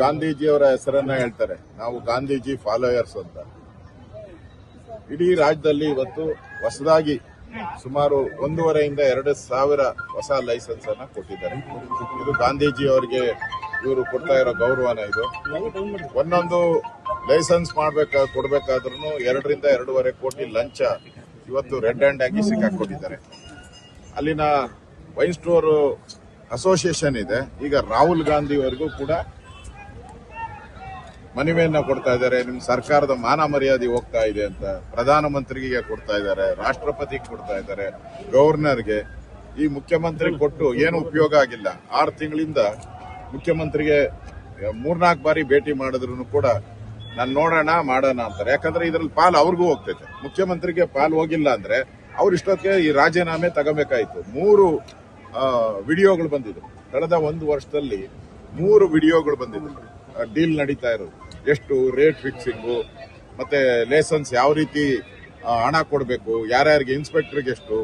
ಗಾಂಧೀಜಿಯವರ ಹೆಸರನ್ನ ಹೇಳ್ತಾರೆ. ನಾವು ಗಾಂಧೀಜಿ ಫಾಲೋಯರ್ಸ್ ಅಂತ. ಇಡೀ ರಾಜ್ಯದಲ್ಲಿ ಇವತ್ತು ಹೊಸದಾಗಿ ಸುಮಾರು ಒಂದೂವರೆಯಿಂದ ಎರಡು ಸಾವಿರ ಹೊಸ ಲೈಸೆನ್ಸ್ ಅನ್ನ ಕೊಟ್ಟಿದ್ದಾರೆ. ಇದು ಗಾಂಧೀಜಿಯವರಿಗೆ ಇವರು ಕೊಡ್ತಾ ಇರೋ ಗೌರವನ ಇದು. ಒಂದೊಂದು ಲೈಸೆನ್ಸ್ ಮಾಡ್ಬೇಕ ಕೊಡ್ಬೇಕಾದ್ರೂ ಎರಡರಿಂದ ಎರಡೂವರೆ ಕೋಟಿ ಲಂಚ ಇವತ್ತು ರೆಡ್ ಹ್ಯಾಂಡ್ ಆಗಿ ಕೊಟ್ಟಿದ್ದಾರೆ ಅಲ್ಲಿನ ವೈನ್ ಸ್ಟೋರ್ ಅಸೋಸಿಯೇಷನ್ ಇದೆ. ಈಗ ರಾಹುಲ್ ಗಾಂಧಿ ಅವರಿಗೂ ಕೂಡ ಮನವಿಯನ್ನ ಕೊಡ್ತಾ ಇದ್ದಾರೆ. ನಿಮ್ ಸರ್ಕಾರದ ಮಾನ ಮರ್ಯಾದೆ ಹೋಗ್ತಾ ಇದೆ ಅಂತ ಪ್ರಧಾನಮಂತ್ರಿಗೆ ಕೊಡ್ತಾ ಇದ್ದಾರೆ, ರಾಷ್ಟ್ರಪತಿಗೆ ಕೊಡ್ತಾ ಇದ್ದಾರೆ, ಗವರ್ನರ್ಗೆ. ಈ ಮುಖ್ಯಮಂತ್ರಿ ಕೊಟ್ಟು ಏನು ಉಪಯೋಗ ಆಗಿಲ್ಲ. ಆರು ತಿಂಗಳಿಂದ ಮುಖ್ಯಮಂತ್ರಿಗೆ ಮೂರ್ನಾಲ್ಕು ಬಾರಿ ಭೇಟಿ ಮಾಡಿದ್ರು ಕೂಡ ನಾನು ನೋಡೋಣ, ಮಾಡೋಣ ಅಂತಾರೆ. ಯಾಕಂದ್ರೆ ಇದ್ರಲ್ಲಿ ಪಾಲ್ ಅವ್ರಿಗೂ ಹೋಗ್ತೈತೆ. ಮುಖ್ಯಮಂತ್ರಿಗೆ ಪಾಲ್ ಹೋಗಿಲ್ಲ ಅಂದ್ರೆ ಅವ್ರು ಇಷ್ಟೊತ್ತಿಗೆ ಈ ರಾಜೀನಾಮೆ ತಗೋಬೇಕಾಯ್ತು. ಮೂರು ವಿಡಿಯೋಗಳು ಬಂದಿದ್ರು. ಕಳೆದ ಒಂದು ವರ್ಷದಲ್ಲಿ ಮೂರು ವಿಡಿಯೋಗಳು ಬಂದಿದ್ರು. ಡೀಲ್ ನಡೀತಾ ಇರೋದು. ಎಷ್ಟು ರೇಟ್ ಫಿಕ್ಸಿಂಗು, ಮತ್ತೆ ಲೈಸೆನ್ಸ್ ಯಾವ ರೀತಿ ಹಣ ಕೊಡಬೇಕು, ಯಾರ್ಯಾರಿಗೆ ಇನ್ಸ್ಪೆಕ್ಟರ್ಗೆ ಎಷ್ಟು,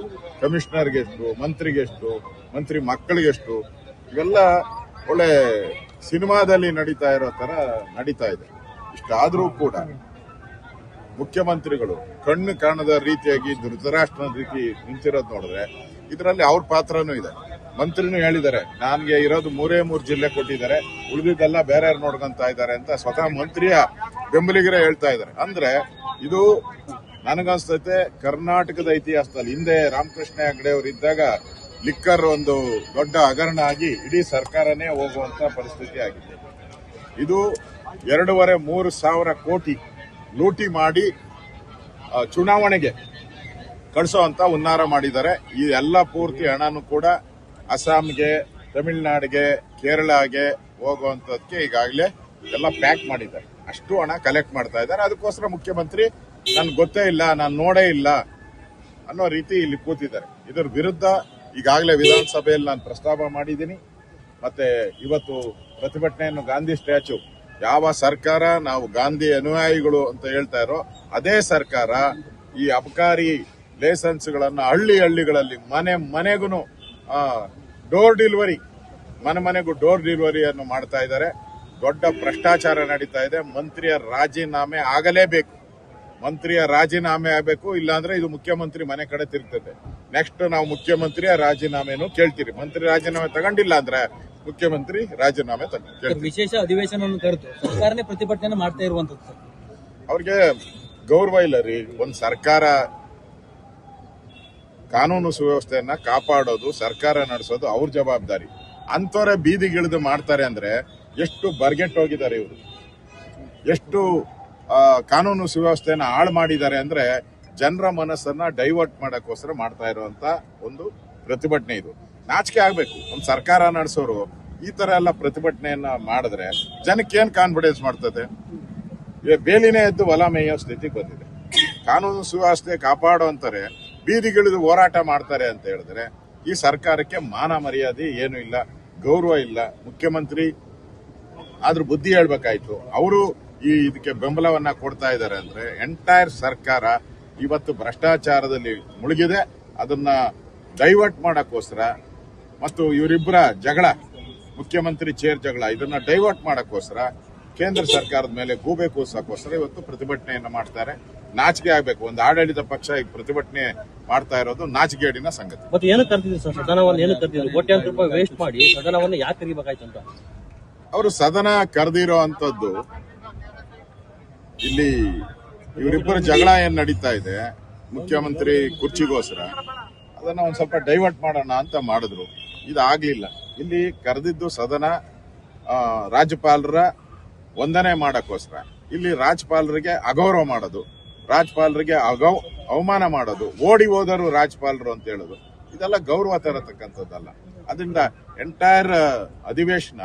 ಕಮಿಷನರ್ಗೆ ಎಷ್ಟು, ಮಂತ್ರಿಗೆ ಎಷ್ಟು, ಮಂತ್ರಿ ಮಕ್ಕಳಿಗೆ ಎಷ್ಟು, ಇವೆಲ್ಲ ಒಳ್ಳೆ ಸಿನಿಮಾದಲ್ಲಿ ನಡೀತಾ ಇರೋ ತರ ನಡೀತಾ ಇದೆ. ಇಷ್ಟಾದರೂ ಕೂಡ ಮುಖ್ಯಮಂತ್ರಿಗಳು ಕಣ್ಣು ಕಾಣದ ರೀತಿಯಾಗಿ ಧೃತರಾಷ್ಟ್ರದ ರೀತಿ ನಿಂತಿರೋದು ನೋಡಿದ್ರೆ, ಇದರಲ್ಲಿ ಅವ್ರ ಪಾತ್ರನೂ ಇದೆ. ಮಂತ್ರಿನೂ ಹೇಳಿದ್ದಾರೆ, ನನಗೆ ಇರೋದು ಮೂರೇ ಮೂರು ಜಿಲ್ಲೆ ಕೊಟ್ಟಿದ್ದಾರೆ, ಉಳಿದಿದ್ದೆಲ್ಲ ಬೇರೆ ನೋಡ್ಕೊಂತ ಇದ್ದಾರೆ ಅಂತ ಸ್ವತಃ ಮಂತ್ರಿಯ ಬೆಂಬಲಿಗರೇ ಹೇಳ್ತಾ ಇದ್ದಾರೆ. ಅಂದ್ರೆ ಇದು ನನಗನ್ಸ್ತೈತೆ, ಕರ್ನಾಟಕದ ಇತಿಹಾಸದಲ್ಲಿ ಹಿಂದೆ ರಾಮಕೃಷ್ಣ ಹೆಗಡೆ ಅವರು ಇದ್ದಾಗ ಲಿಕ್ಕರ್ ಒಂದು ದೊಡ್ಡ ಹಗರಣ ಆಗಿ ಇಡೀ ಸರ್ಕಾರನೇ ಹೋಗುವಂತ ಪರಿಸ್ಥಿತಿ ಆಗಿದೆ. ಇದು ಎರಡೂವರೆ ಮೂರು ಸಾವಿರ ಕೋಟಿ ಲೂಟಿ ಮಾಡಿ ಚುನಾವಣೆಗೆ ಕಳಿಸೋ ಅಂತ ಉನ್ನಾರ ಮಾಡಿದ್ದಾರೆ. ಈ ಎಲ್ಲ ಪೂರ್ತಿ ಹಣನೂ ಕೂಡ ಅಸ್ಸಾಂಗೆ, ತಮಿಳುನಾಡಿಗೆ, ಕೇರಳಗೆ ಹೋಗುವಂತದಕ್ಕೆ ಈಗಾಗಲೇ ಎಲ್ಲ ಪ್ಯಾಕ್ ಮಾಡಿದ್ದಾರೆ. ಅಷ್ಟು ಹಣ ಕಲೆಕ್ಟ್ ಮಾಡ್ತಾ ಇದ್ದಾರೆ. ಅದಕ್ಕೋಸ್ಕರ ಮುಖ್ಯಮಂತ್ರಿ ನನ್ಗೆ ಗೊತ್ತೇ ಇಲ್ಲ, ನಾನು ನೋಡೇ ಇಲ್ಲ ಅನ್ನೋ ರೀತಿ ಇಲ್ಲಿ ಕೂತಿದ್ದಾರೆ. ಇದರ ವಿರುದ್ಧ ಈಗಾಗಲೇ ವಿಧಾನಸಭೆಯಲ್ಲಿ ನಾನು ಪ್ರಸ್ತಾಪ ಮಾಡಿದ್ದೀನಿ. ಮತ್ತೆ ಇವತ್ತು ಪ್ರತಿಭಟನೆಯನ್ನು ಗಾಂಧಿ ಸ್ಟ್ಯಾಚು ಯಾವ ಸರ್ಕಾರ ನಾವು ಗಾಂಧಿ ಅನುಯಾಯಿಗಳು ಅಂತ ಹೇಳ್ತಾ ಇರೋ ಅದೇ ಸರ್ಕಾರ ಈ ಅಬಕಾರಿ ಲೈಸೆನ್ಸ್ಗಳನ್ನು ಹಳ್ಳಿ ಹಳ್ಳಿಗಳಲ್ಲಿ ಮನೆ ಮನೆಗೂ ಡೋರ್ ಡೆಲಿವರಿ ಮನೆ ಮನೆಗೂ ಡೋರ್ ಡೆಲಿವರಿಯನ್ನು ಮಾಡ್ತಾ ಇದ್ದಾರೆ. ದೊಡ್ಡ ಭ್ರಷ್ಟಾಚಾರ ನಡೀತಾ ಇದೆ. ಮಂತ್ರಿಯ ರಾಜೀನಾಮೆ ಆಗಲೇಬೇಕು. ಮಂತ್ರಿಯ ರಾಜೀನಾಮೆ ಆಗಬೇಕು. ಇಲ್ಲಾಂದ್ರೆ ಇದು ಮುಖ್ಯಮಂತ್ರಿ ಮನೆ ಕಡೆ ತಿರ್ತದೆ ನೆಕ್ಸ್ಟ್ ನಾವು ಮುಖ್ಯಮಂತ್ರಿಯ ರಾಜೀನಾಮೆನು ಕೇಳ್ತೀರಿ. ಮಂತ್ರಿ ರಾಜೀನಾಮೆ ತಗೊಂಡಿಲ್ಲ ಅಂದ್ರೆ ಮುಖ್ಯಮಂತ್ರಿ ರಾಜೀನಾಮೆ ತಗೊಂಡು ವಿಶೇಷ ಅಧಿವೇಶನವನ್ನು ಕರೆದು ಸರ್ಕಾರನೇ ಪ್ರತಿಭಟನೆ ಮಾಡ್ತಾ ಇರುವಂತದ್ದು ಅವ್ರಿಗೆ ಗೌರವ ಇಲ್ಲ ರೀ. ಒಂದು ಸರ್ಕಾರ ಕಾನೂನು ಸುವ್ಯವಸ್ಥೆಯನ್ನ ಕಾಪಾಡೋದು, ಸರ್ಕಾರ ನಡೆಸೋದು ಅವ್ರ ಜವಾಬ್ದಾರಿ. ಅಂಥವರೇ ಬೀದಿಗಿಳಿದು ಮಾಡ್ತಾರೆ ಅಂದ್ರೆ ಎಷ್ಟು ಬರ್ಗೆಟ್ ಹೋಗಿದ್ದಾರೆ ಇವರು. ಎಷ್ಟು ಕಾನೂನು ಸುವ್ಯವಸ್ಥೆಯನ್ನ ಹಾಳು ಮಾಡಿದ್ದಾರೆ ಅಂದ್ರೆ ಜನರ ಮನಸ್ಸನ್ನ ಡೈವರ್ಟ್ ಮಾಡೋಕ್ಕೋಸ್ಕರ ಮಾಡ್ತಾ ಇರುವಂತ ಒಂದು ಪ್ರತಿಭಟನೆ ಇದು. ನಾಚಿಕೆ ಆಗ್ಬೇಕು. ಒಂದು ಸರ್ಕಾರ ನಡೆಸೋರು ಈ ತರ ಎಲ್ಲ ಪ್ರತಿಭಟನೆಯನ್ನ ಮಾಡಿದ್ರೆ ಜನಕ್ಕೆ ಏನ್ ಕಾನ್ಫಿಡೆನ್ಸ್ ಮಾಡ್ತದೆ? ಬೇಲಿನೇ ಎದ್ದು ಹೊಲ ಮೇಯೋ ಸ್ಥಿತಿಗೆ ಬಂದಿದೆ. ಕಾನೂನು ಸುವ್ಯವಸ್ಥೆ ಕಾಪಾಡುವಂತಾರೆ ಬೀದಿಗಿಳಿದು ಹೋರಾಟ ಮಾಡ್ತಾರೆ ಅಂತ ಹೇಳಿದ್ರೆ ಈ ಸರ್ಕಾರಕ್ಕೆ ಮಾನ ಮರ್ಯಾದೆ ಏನು ಇಲ್ಲ, ಗೌರವ ಇಲ್ಲ. ಮುಖ್ಯಮಂತ್ರಿ ಆದ್ರ ಬುದ್ಧಿ ಹೇಳ್ಬೇಕಾಯ್ತು. ಅವರು ಈ ಇದಕ್ಕೆ ಬೆಂಬಲವನ್ನ ಕೊಡ್ತಾ ಇದ್ದಾರೆ ಅಂದ್ರೆ ಎಂಟೈರ್ ಸರ್ಕಾರ ಇವತ್ತು ಭ್ರಷ್ಟಾಚಾರದಲ್ಲಿ ಮುಳುಗಿದೆ. ಅದನ್ನ ಡೈವರ್ಟ್ ಮಾಡಕ್ಕೋಸ್ಕರ ಮತ್ತು ಇವರಿಬ್ಬರ ಜಗಳ, ಮುಖ್ಯಮಂತ್ರಿ ಚೇರ್ ಜಗಳ, ಇದನ್ನ ಡೈವರ್ಟ್ ಮಾಡಕ್ಕೋಸ್ಕರ ಕೇಂದ್ರ ಸರ್ಕಾರದ ಮೇಲೆ ಗೂಬೆ ಕೂಸಕ್ಕೋಸ್ಕರ ಇವತ್ತು ಪ್ರತಿಭಟನೆಯನ್ನು ಮಾಡ್ತಾರೆ. ನಾಚಿಕೆ ಆಗ್ಬೇಕು. ಒಂದು ಆಡಳಿತ ಪಕ್ಷ ಈ ಪ್ರತಿಭಟನೆ ಮಾಡ್ತಾ ಇರೋದು ನಾಚಿಕೆಗೇಡಿನ ಸಂಗತಿ. ಮತ್ತೆ ಏನು ಕರ್ತಿದ್ರು ಸರ್? ಸದನವನ್ನು ಏನು ಕರ್ತಿದ್ರು ಕೋಟ್ಯಾಂತರ ರೂಪಾಯಿ ವೇಸ್ಟ್ ಮಾಡಿ ಸದನವನ್ನು ಯಾಕೆ ಕರಿಬೇಕಾಯ್ತು ಅಂತ? ಅವರು ಸದನ ಕರೆದಿರೋ ಅಂತದ್ದು ಇಲ್ಲಿ ಇವರಿಬ್ಬರ ಜಗಳ ಏನ್ ನಡೀತಾ ಇದೆ ಮುಖ್ಯಮಂತ್ರಿ ಕುರ್ಚಿಗೋಸ್ಕರ ಅದನ್ನ ಒಂದ್ ಸ್ವಲ್ಪ ಡೈವರ್ಟ್ ಮಾಡೋಣ ಅಂತ ಮಾಡಿದ್ರು. ಇದು ಆಗ್ಲಿಲ್ಲ ಇಲ್ಲಿ ಕರೆದಿದ್ದು ಸದನ ಆ, ರಾಜ್ಯಪಾಲರ ವಂದನೆ ಮಾಡಕ್ಕೋಸ್ಕರ. ಇಲ್ಲಿ ರಾಜ್ಯಪಾಲರಿಗೆ ಅಗೌರವ ಮಾಡೋದು. ರಾಜ್ಯಪಾಲರಿಗೆ ಅಗೌ ಅವಮಾನ ಮಾಡೋದು, ಓಡಿ ಹೋದರು ರಾಜ್ಯಪಾಲರು ಅಂತ ಹೇಳೋದು, ಇದೆಲ್ಲ ಗೌರವ ತರತಕ್ಕಂಥದ್ದಲ್ಲ. ಅದರಿಂದ ಎಂಟೈರ್ ಅಧಿವೇಶನ